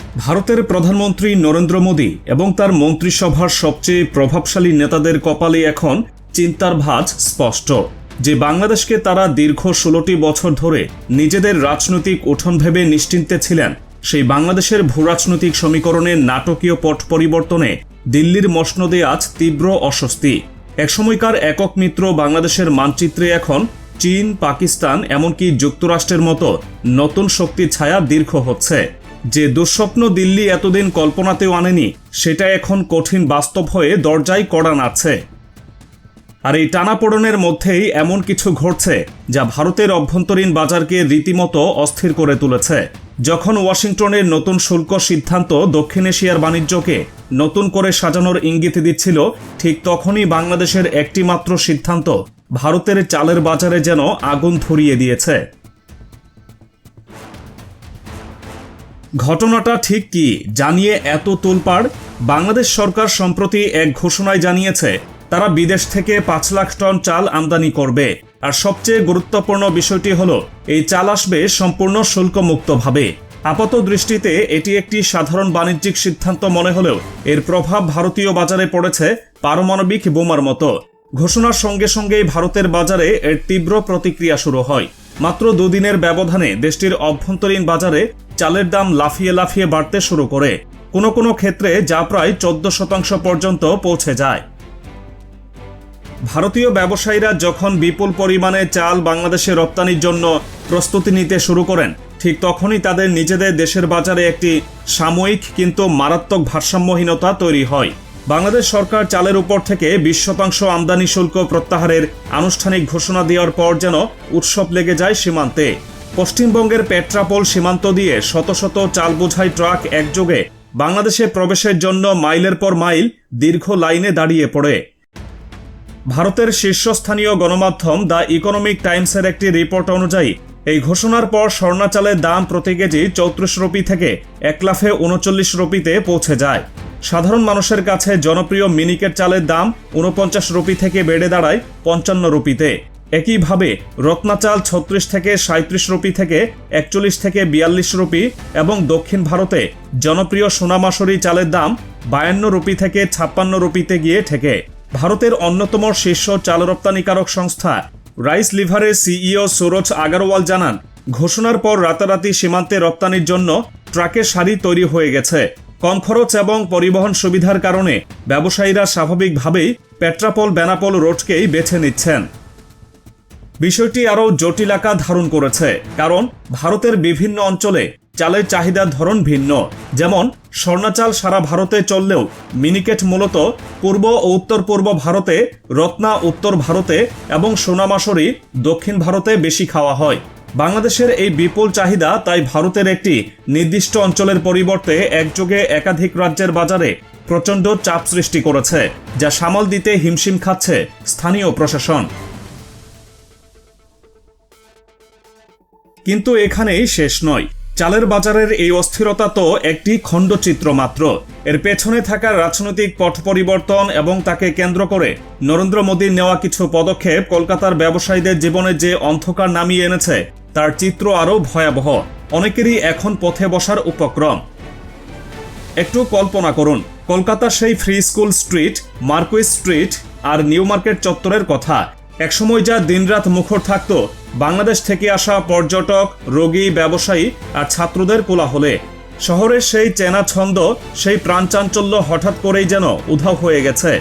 ভারতের প্রধানমন্ত্রী নরেন্দ্র মোদী এবং তার মন্ত্রিসভার সবচেয়ে প্রভাবশালী নেতাদের কপালে এখন চিন্তার ভাঁজ স্পষ্ট। যে বাংলাদেশকে তারা দীর্ঘ ষোলোটি বছর ধরে নিজেদের রাজনৈতিক উঠোন ভেবে নিশ্চিন্তে ছিলেন, সেই বাংলাদেশের ভূরাজনৈতিক সমীকরণের নাটকীয় পট পরিবর্তনে দিল্লির মসনদে আজ তীব্র অস্বস্তি। একসময়কার একক মিত্র বাংলাদেশের মানচিত্রে এখন চীন, পাকিস্তান, এমনকি যুক্তরাষ্ট্রের মতো নতুন শক্তির ছায়া দীর্ঘ হচ্ছে। যে দুঃস্বপ্ন দিল্লি এতদিন কল্পনাতেও আনেনি, সেটা এখন কঠিন বাস্তব হয়ে দরজায় কড়া নাড়ছে। আর এই টানাপোড়নের মধ্যেই এমন কিছু ঘটছে, যা ভারতের অভ্যন্তরীণ বাজারকে রীতিমতো অস্থির করে তুলেছে। যখন ওয়াশিংটনের নতুন শুল্ক সিদ্ধান্ত দক্ষিণ এশিয়ার বাণিজ্যকে নতুন করে সাজানোর ইঙ্গিত দিচ্ছিল, ঠিক তখনই বাংলাদেশের একটিমাত্র সিদ্ধান্ত ভারতের চালের বাজারে যেন আগুন ধরিয়ে দিয়েছে। ঘটনাটা ঠিক কি জানিয়ে এত তোলপাড়? বাংলাদেশ সরকার সম্প্রতি এক ঘোষণায় জানিয়েছে, তারা বিদেশ থেকে পাঁচ লাখ টন চাল আমদানি করবে। আর সবচেয়ে গুরুত্বপূর্ণ বিষয়টি হলো, এই চাল আসবে সম্পূর্ণ শুল্কমুক্তভাবে। আপাত দৃষ্টিতে এটি একটি সাধারণ বাণিজ্যিক সিদ্ধান্ত মনে হলেও, এর প্রভাব ভারতীয় বাজারে পড়েছে পারমাণবিক বোমার মতো। ঘোষণার সঙ্গে সঙ্গেই ভারতের বাজারে এর তীব্র প্রতিক্রিয়া শুরু হয়। মাত্র দুদিনের ব্যবধানে দেশটির অভ্যন্তরীণ বাজারে চালের দাম লাফিয়ে লাফিয়ে বাড়তে শুরু করে। কোনো কোনো ক্ষেত্রে যা প্রায় চোদ্দ শতাংশ পর্যন্ত পৌঁছে যায়। ভারতীয় ব্যবসায়ীরা যখন বিপুল পরিমাণে চাল বাংলাদেশে রপ্তানির জন্য প্রস্তুতি নিতে শুরু করেন, ঠিক তখনই তাদের নিজেদের দেশের বাজারে একটি সাময়িক কিন্তু মারাত্মক ভারসাম্যহীনতা তৈরি হয়। বাংলাদেশ সরকার চালের উপর থেকে বিশ শতাংশ আমদানি শুল্ক প্রত্যাহারের আনুষ্ঠানিক ঘোষণা দেওয়ার পর যেন উৎসব লেগে যায় সীমান্তে। পশ্চিমবঙ্গের পেট্রাপোল সীমান্ত দিয়ে শত শত চাল বোঝাই ট্রাক একযোগে বাংলাদেশে প্রবেশের জন্য মাইলের পর মাইল দীর্ঘ লাইনে দাঁড়িয়ে পড়ে। ভারতের শীর্ষস্থানীয় গণমাধ্যম দ্য ইকোনমিক টাইমসের একটি রিপোর্ট অনুযায়ী, এই ঘোষণার পর স্বর্ণা চালের দাম প্রতি কেজি চৌত্রিশ রুপি থেকে এক লাফে উনচল্লিশ রুপিতে পৌঁছে যায়। সাধারণ মানুষের কাছে জনপ্রিয় মিনিকেট চালের দাম উনপঞ্চাশ রুপি থেকে বেড়ে দাঁড়ায় পঞ্চান্ন রুপিতে। একইভাবে রত্না চাল ছত্রিশ থেকে সাঁত্রিশ রুপি থেকে একচল্লিশ থেকে বিয়াল্লিশ রুপি এবং দক্ষিণ ভারতে জনপ্রিয় সোনামাসুরি চালের দাম বায়ান্ন রুপি থেকে ছাপ্পান্ন রুপিতে গিয়ে ঠেকে। ভারতের অন্যতম শীর্ষ চাল রপ্তানিকারক সংস্থা রাইস লিভারের সিইও সুরজ আগারওয়াল জানান, ঘোষণার পর রাতারাতি সীমান্তে রপ্তানির জন্য ট্রাকের সারি তৈরি হয়ে গেছে। কম খরচ এবং পরিবহন সুবিধার কারণে ব্যবসায়ীরা স্বাভাবিকভাবেই পেট্রাপোল, বেনাপোল রোডকেই বেছে নিচ্ছেন। বিষয়টি আরও জটিল আকার ধারণ করেছে, কারণ ভারতের বিভিন্ন অঞ্চলে চালের চাহিদার ধরন ভিন্ন। যেমন, স্বর্ণাচাল সারা ভারতে চললেও মিনিকেট মূলত পূর্ব ও উত্তর পূর্ব ভারতে, রত্না উত্তর ভারতে এবং সোনামাসরি দক্ষিণ ভারতে বেশি খাওয়া হয়। বাংলাদেশের এই বিপুল চাহিদা তাই ভারতের একটি নির্দিষ্ট অঞ্চলের পরিবর্তে একযোগে একাধিক রাজ্যের বাজারে প্রচণ্ড চাপ সৃষ্টি করেছে, যা সামাল দিতে হিমশিম খাচ্ছে স্থানীয় প্রশাসন। কিন্তু এখানেই শেষ নয়। চালের বাজারের এই অস্থিরতা তো একটি খণ্ডচিত্র মাত্র। এর পেছনে থাকা রাজনৈতিক পথ পরিবর্তন এবং তাকে কেন্দ্র করে নরেন্দ্র মোদীর নেওয়া কিছু পদক্ষেপ কলকাতার ব্যবসায়ীদের জীবনে যে অন্ধকার নামিয়ে এনেছে, তার চিত্র আরও ভয়াবহ। অনেকেরই এখন পথে বসার উপক্রম। একটু কল্পনা করুন, কলকাতা সেই free school street, Marquis street আর নিউ মার্কেট চত্বরের কথা। একসময় যা দিনরাত মুখর থাকত বাংলাদেশ থেকে আসা পর্যটক রোগী ব্যবসায়ী আর ছাত্রদের কোলা হলে শহরের সেই চেনা ছন্দ সেই প্রাণচাঞ্চল্য হঠাৎ করেই যেন উধাও হয়ে গেছে।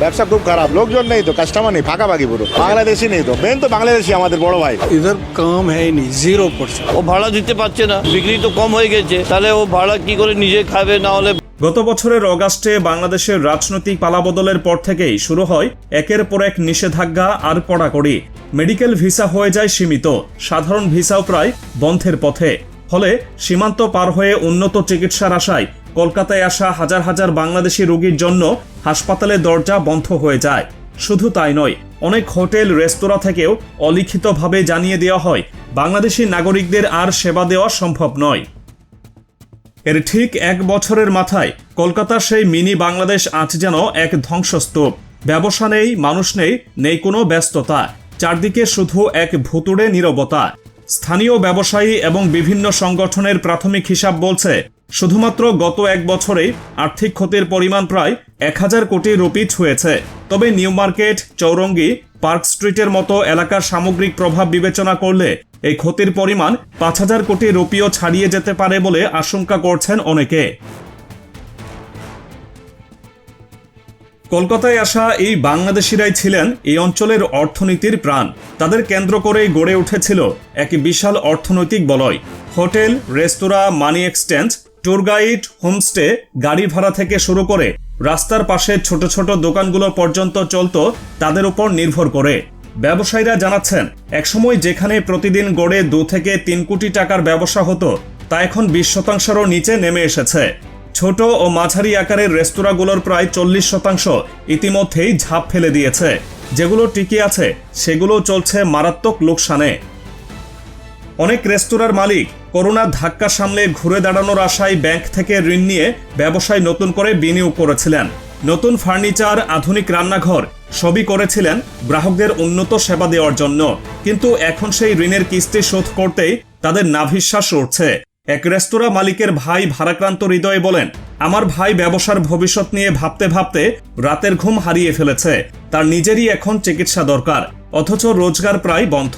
ব্যবসা খুব খারাপ লোকজন নেই তো কাস্টমার নেই ফাঁকাফাঁকি পুরো। বাংলাদেশি নেই তো মেন তো বাংলাদেশি আমাদের বড় ভাই। ইধার কাম হয়নি জিরো পার্সেন্ট ও ভাড়া দিতে পারছে না বিক্রি তো কম হয়ে গেছে তাহলে ও ভাড়া কি করে নিজে খাবে না হলে গত বছরের অগাস্টে বাংলাদেশের রাজনৈতিক পালাবদলের পর থেকেই শুরু হয় একের পর এক নিষেধাজ্ঞা আর কড়াকড়ি। মেডিকেল ভিসা হয়ে যায় সীমিত। সাধারণ ভিসাও প্রায় বন্ধের পথে। ফলে সীমান্ত পার হয়ে উন্নত চিকিৎসার আশায় কলকাতায় আসা হাজার হাজার বাংলাদেশি রোগীর জন্য হাসপাতালের দরজা বন্ধ হয়ে যায়। শুধু তাই নয়, অনেক হোটেল, রেস্তোরাঁ থেকেও অলিখিতভাবে জানিয়ে দেওয়া হয়, বাংলাদেশি নাগরিকদের আর সেবা দেওয়া সম্ভব নয়। এর ঠিক এক বছরের মাথায় কলকাতার সেই মিনি বাংলাদেশ আজ যেন এক ধ্বংসস্তূপ। ব্যবসা নেই, মানুষ নেই নেই কোনো ব্যস্ততা। চারদিকে শুধু এক ভুতুড়ে নীরবতা। স্থানীয় ব্যবসায়ী এবং বিভিন্ন সংগঠনের প্রাথমিক হিসাব বলছে, শুধুমাত্র গত এক বছরে আর্থিক ক্ষতির পরিমাণ প্রায় এক হাজার কোটি রুপি ছুঁয়েছে। তবে নিউ মার্কেট, চৌরঙ্গি পার্ক স্ট্রিটের মতো এলাকার সামগ্রিক প্রভাব বিবেচনা করলে এই ক্ষতির পরিমাণ পাঁচ হাজার কোটি রুপিও ছাড়িয়ে যেতে পারে বলে আশঙ্কা করছেন অনেকে। কলকাতায় আসা এই বাংলাদেশিরাই ছিলেন এই অঞ্চলের অর্থনীতির প্রাণ। তাদের কেন্দ্র করেই গড়ে উঠেছিল এক বিশাল অর্থনৈতিক বলয়। Hotel, restaurant, money exchange tour guide, homestay, গাড়ি ভাড়া থেকে শুরু করে রাস্তার পাশে ছোট ছোট দোকানগুলো পর্যন্ত চলত, তাদের উপর নির্ভর করে। ব্যবসায়ীরা জানাচ্ছেন, একসময় যেখানে প্রতিদিন গড়ে দু থেকে তিন কোটি টাকার ব্যবসা হতো, তা এখন বিশ শতাংশেরও নিচে নেমে এসেছে। ছোট ও মাঝারি আকারের রেস্তোরাঁগুলোর প্রায় চল্লিশ শতাংশ ইতিমধ্যেই ঝাঁপ ফেলে দিয়েছে। যেগুলো টিকে আছে সেগুলো চলছে মারাত্মক লোকসানে। অনেক রেস্তোরাঁর মালিক করোনার ধাক্কা সামলে ঘুরে দাঁড়ানোর আশায় ব্যাংক থেকে ঋণ নিয়ে ব্যবসায় নতুন করে বিনিয়োগ করেছিলেন। নতুন ফার্নিচার, আধুনিক রান্নাঘর সবই করেছিলেন গ্রাহকদের উন্নত সেবা দেওয়ার জন্য। কিন্তু এখন সেই ঋণের কিস্তি শোধ করতেই তাদের নাভিশ্বাস উঠছে এক রেস্তোরাঁ মালিকের ভাই ভারাক্রান্ত হৃদয়ে বলেন, আমার ভাই ব্যবসার ভবিষ্যৎ নিয়ে ভাবতে ভাবতে রাতের ঘুম হারিয়ে ফেলেছে। তার নিজেরই এখন চিকিৎসা দরকার, অথচ রোজগার প্রায় বন্ধ।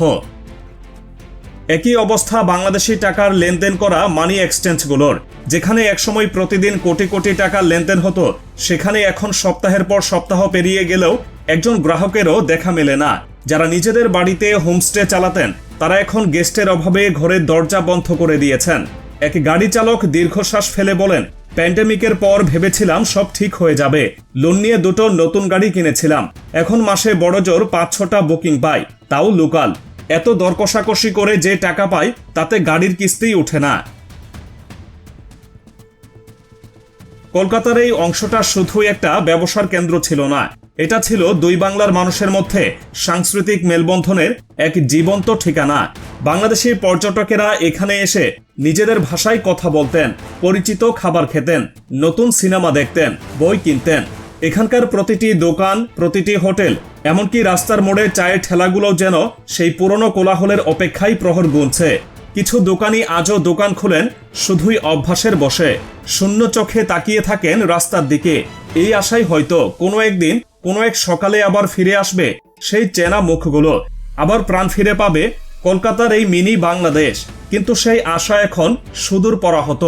একই অবস্থা বাংলাদেশি টাকার লেনদেন করা মানি এক্সচেঞ্জগুলোর যেখানে একসময় প্রতিদিন কোটি কোটি টাকার লেনদেন হতো, সেখানে এখন সপ্তাহের পর সপ্তাহ পেরিয়ে গেলেও একজন গ্রাহকেরও দেখা মেলে না। যারা নিজেদের বাড়িতে হোমস্টে চালাতেন, তারা এখন গেস্টের অভাবে ঘরের দরজা বন্ধ করে দিয়েছেন। এক গাড়ি চালক দীর্ঘশ্বাস ফেলে বলেন প্যান্ডেমিকের পর ভেবেছিলাম সব ঠিক হয়ে যাবে। লোন নিয়ে দুটো নতুন গাড়ি কিনেছিলাম। এখন মাসে বড় জোর পাঁচ ছটা বুকিং পাই। তাও লোকাল। এত দর কষাকষি করে যে টাকা পায়, তাতে গাড়ির কিস্তিই ওঠে না। কলকাতার এই অংশটা শুধুই একটা ব্যবসার কেন্দ্র ছিল না, এটা ছিল দুই বাংলার মানুষের মধ্যে সাংস্কৃতিক মেলবন্ধনের এক জীবন্ত ঠিকানা। বাংলাদেশি পর্যটকেরা এখানে এসে নিজেদের ভাষায় কথা বলতেন, পরিচিত খাবার খেতেন, নতুন সিনেমা দেখতেন, বই কিনতেন। এখানকার প্রতিটি দোকান, প্রতিটি হোটেল এমনকি রাস্তার মোড়ে চায়ের ঠেলাগুলো যেন সেই পুরনো কোলাহলের অপেক্ষায় প্রহর গুনছে। কিছু দোকানি আজও দোকান খুলেন, শুধুই অভ্যাসের বসে। শূন্য চোখে তাকিয়ে থাকেন রাস্তার দিকে। এই আশাই হয়তো কোনো একদিন, কোনো এক সকালে আবার ফিরে আসবে সেই চেনা মুখগুলো। আবার প্রাণ ফিরে পাবে কলকাতার এই মিনি বাংলাদেশ। কিন্তু সেই আশা এখন সুদূর পরাহত